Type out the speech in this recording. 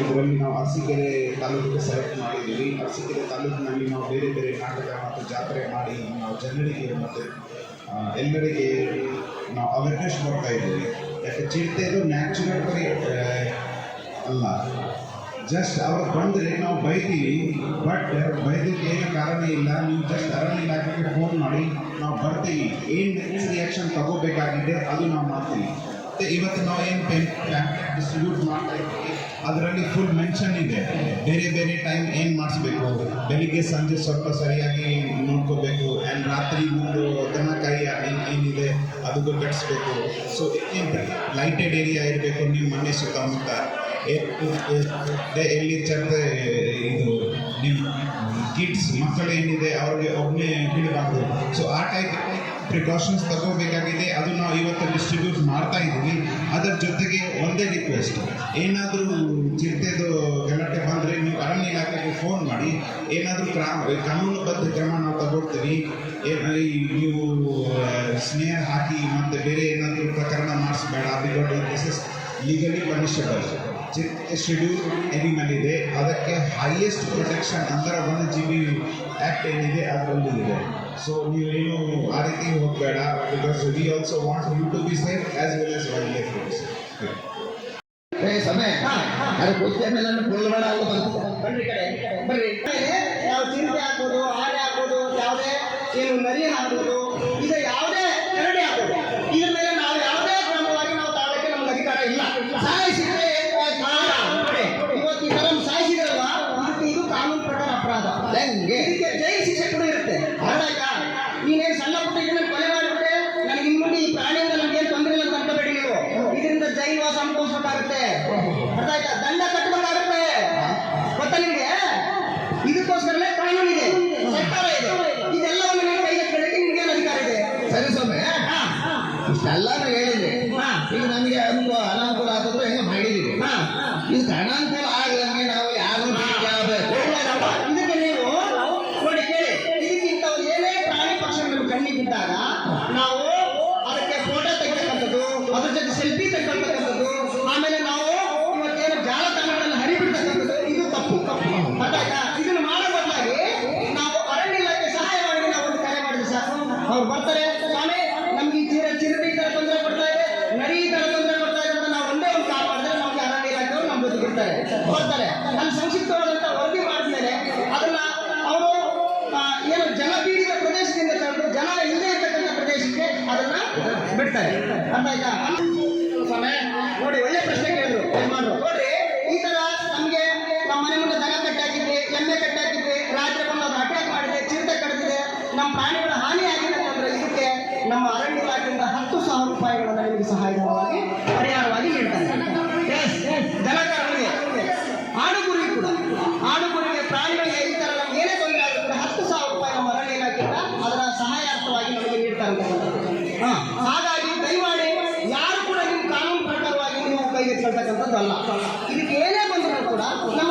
ಅದರಲ್ಲಿ ನಾವು ಅರಸೀಕೆರೆ ತಾಲೂಕಿಗೆ ಸೆಲೆಕ್ಟ್ ಮಾಡಿದ್ದೀವಿ. ಅರಸೀಕೆರೆ ತಾಲೂಕಿನಲ್ಲಿ ನಾವು ಬೇರೆ ಬೇರೆ ನಾಟಕ ಮತ್ತು ಜಾತ್ರೆ ಮಾಡಿ ನಾವು ಜನರಿಗೆ ಮತ್ತು ಎಲ್ಲರಿಗೆ ನಾವು ಅವೇರ್ನೆಸ್ ಕೊಡ್ತಾ ಇದ್ದೀವಿ. ಯಾಕೆ ಚಿಂತೆ ನ್ಯಾಚುರಲ್ ಬರೀ ಅಲ್ಲ. ಜಸ್ಟ್ ಅವ್ರು ಬಂದರೆ ನಾವು ಬೈತೀವಿ ಬಟ್ ಬೈದಕ್ಕೆ ಏನು ಕಾರಣ ಇಲ್ಲ. ನೀವು ಜಸ್ಟ್ ಅರಣ್ಯ ಇಲಾಖೆಗೆ ಫೋನ್ ಮಾಡಿ, ನಾವು ಬರ್ತೀವಿ. ಏನು ರಿಯಾಕ್ಷನ್ ತಗೋಬೇಕಾಗಿದೆ, ಅದು ನಾವು ಮಾಡ್ತೀವಿ. ಮತ್ತು ಇವತ್ತು ನಾವು ಏನು ಪೆನ್ ಡಿಸ್ಟ್ರಿಬ್ಯೂಟ್ ಮಾಡ್ತಾ ಇದ್ದೀವಿ? ಅದರಲ್ಲಿ ಫುಲ್ ಮೆನ್ಷನ್ ಇದೆ. ಬೇರೆ ಬೇರೆ ಟೈಮ್ ಏನು ಮಾಡಿಸ್ಬೇಕು? ಬೆಳಿಗ್ಗೆ ಸಂಜೆ ಸ್ವಲ್ಪ ಸರಿಯಾಗಿ ನೋಡ್ಕೋಬೇಕು ಆ್ಯಂಡ್ ರಾತ್ರಿ ಒಂದು ದನ ಕಾಯಿ ಏನಿದೆ ಅದಕ್ಕೂ ಕಟ್ಟಿಸ್ಬೇಕು ಸೊ ಲೈಟೆಡ್ ಏರಿಯಾ ಇರಬೇಕು ನಿಮ್ಮ ಮನೆ ಸುತ್ತಮುತ್ತ. ಎಲ್ಲಿ ಚಂದ ಇದು? ನಿಮ್ಮ ಕಿಡ್ಸ್ ಮಕ್ಕಳು ಏನಿದೆ? ಅವ್ರಿಗೆ ಒಬ್ಬನೇ ಬಿಡಬಾರ್ದು ಸೊ ಆ ಟೈಪ್ ಪ್ರಿಕಾಷನ್ಸ್ ತಗೋಬೇಕಾಗಿದೆ. ಅದು ನಾವು ಇವತ್ತು ಡಿಸ್ಟ್ರಿಬ್ಯೂಟ್ ಮಾಡ್ತಾ ಇದ್ದೀವಿ. ಅದರ ಜೊತೆಗೆ ಒಂದೇ ರಿಕ್ವೆಸ್ಟ್ ಏನಾದರೂ ಚಿಂತೆದು ಗಲಾಟೆ ಬಂದರೆ ನೀವು ಅರಣ್ಯ ಇಲಾಖೆಗೆ ಫೋನ್ ಮಾಡಿ. ಏನಾದರೂ ಕ್ರಮ, ಕಾನೂನುಬದ್ಧ ಕ್ರಮ ನಾವು ತಗೊಳ್ತೀವಿ. ನೀವು ಸ್ನೇಹ ಹಾಕಿ ಮತ್ತು ಬೇರೆ ಏನಾದರೂ ಪ್ರಕರಣ ಮಾಡಿಸ್ಬೇಡ. Because this is legally punishable schedule animal ಇದೆ. ಅದಕ್ಕೆ ಹೈಯೆಸ್ಟ್ ಪ್ರೊಟೆಕ್ಷನ್ ಅಂತರ ವನ್ಯಜೀವಿ ಆ್ಯಕ್ಟ್ ಏನಿದೆ ಅದರಲ್ಲಿ ಇದೆ ಸೊ ನೀವೇನು ಆ ರೀತಿ ಹೋಗಬೇಡ because we also want you to be safe as well as wildlife ಏ ಸಮಯ ಅದು ಕುಸ್ತಿ ಮೇಲೆ ನನ್ನ ಕೊಲ್ಲಬೇಡ ಅಲ್ಲ ಬಂತು ಬನ್ರಿ ಕಡೆ ಬರ್ರಿ ನಾವು ಚಿಂತೆ ಹಾಕೋದು ಆನೆ ಹಾಕೋದು ಯಾವುದೇ ಏನು ನರಿ ಹಾಕೋದು ಇದು ಯಾವುದೇ ಅನುಭವಿಸ್ಬೇಕಾಗುತ್ತೆ ಅರ್ಥ ಆಯ್ತಾ? ದಂಡ ಕಟ್ಟಬೇಕಾಗುತ್ತೆ ಗೊತ್ತಾ ನಿಮಗೆ? ಇದಕ್ಕೋಸ್ಕರನೇ ಕಾನೂನು ಇದೆ. ಸರ್ಕಾರ ಇದೆ. ಇದೆಲ್ಲವನ್ನು ನೀವು ಕೈಗೆತ್ತಿಕೊಳ್ಳಕ್ಕೆ ನಿಮ್ಗೆ ಏನು ಅಧಿಕಾರ ಇದೆ? ಸರಿ ಸ್ವಾಮಿ. ಇಷ್ಟೆಲ್ಲಾನು ಹೇಳಿದ್ರಿ. ಈಗ ನಮಗೆ ಅನುಕೂಲ ಅನಾನುಕೂಲ ಆದ್ರೆ ಹೆಂಗೆ ಮಾಡಿದೀವಿ ಹಾ. ಇದು ಅನಾನುಕೂಲ ಆಗದಂಗೆ ನಾವು ಯಾರು. ಇದಕ್ಕೆ ನೀವು ನೋಡಿ ಕೇಳಿ ಇದಕ್ಕಿಂತ ಏನೇ ಪ್ರಾಣಿ ಪಕ್ಷಿ ಕಣ್ಣಿಗೆ ಬಿದ್ದಾಗ ನಾವು ಅದಕ್ಕೆ ಫೋಟೋ ತೆಗೆತಕ್ಕಂಥದ್ದು ಅದ್ರ ಜೊತೆ ಸೆಲ್ಫಿ ತೆಗೆತಕ್ಕಂಥದ್ದು ಬರ್ತಾರೆ ಸ್ವಾಮಿ, ನಮ್ಗೆ ಈ ಚಿರ ಚಿರತೆ ಈ ಥರ ತೊಂದರೆ ಕೊಡ್ತಾ ಇದೆ. ನರಿ ತರ ತೊಂದರೆ ಕೊಡ್ತಾ ಇದೆ ನಾವು ಒಂದೇ ಒಂದು ಕಾಲ್ ಮಾಡಿದ್ರೆ ನಮ್ಗೆ ಅರಣ್ಯ ಇಲಾಖೆಯವರು ನಮ್ಮ ಜೊತೆ ಇರ್ತಾರೆ. ಬರ್ತಾರೆ ಅಲ್ಲಿ ಸಂಕ್ಷಿಪ್ತವಾದಂತ ವರದಿ ಮಾಡಿದ್ಮೇಲೆ ಅದನ್ನ ಅವರು ಏನು ಜನಪೀಡಿತ ಪ್ರದೇಶದಿಂದ ತೆಗೆದು ಜನ ಇಲ್ಲದೆ ಇರ್ತಕ್ಕಂಥ ಪ್ರದೇಶಕ್ಕೆ ಅದನ್ನ ಬಿಡ್ತಾರೆ. ಅರ್ಥ ಆಯ್ತಾ? ಸಾವಿರ ರೂಪಾಯಿಗಳನ್ನು ನಿಮಗೆ ಸಹಾಯಕವಾಗಿ ಪರಿಹಾರವಾಗಿ ನೀಡ್ತಾರೆ ಆಡುಗುರಿ ಕೂಡ. ಆಡುಗುರಿಗೆ ಪ್ರಾಣಿಗಳಿಗೆ ಈ ತರ ನಮ್ಗೆ ಏನೇ ತೊಂದರೆ ಆಗಿದ್ರೆ ಹತ್ತು ಸಾವಿರ ರೂಪಾಯಿ ನಮ್ಮ ಅರಣ್ಯ ಇಲಾಖೆಯಿಂದ ಅದರ ಸಹಾಯಾರ್ಥವಾಗಿ ನಮಗೆ ನೀಡ್ತಾರೆ. ಹಾಗಾಗಿ ದಯಮಾಡಿ ಯಾರು ಕೂಡ ನಿಮ್ಮ ಕಾನೂನು ಪ್ರಕಾರವಾಗಿ ನೀವು ಕೈಗೆತ್ಕೊಳ್ತಕ್ಕಂಥದ್ದು ಅಲ್ಲ. ಇದಕ್ಕೆ ಏನೇ ಬಂದರೂ ಕೂಡ ನಮ್ಮ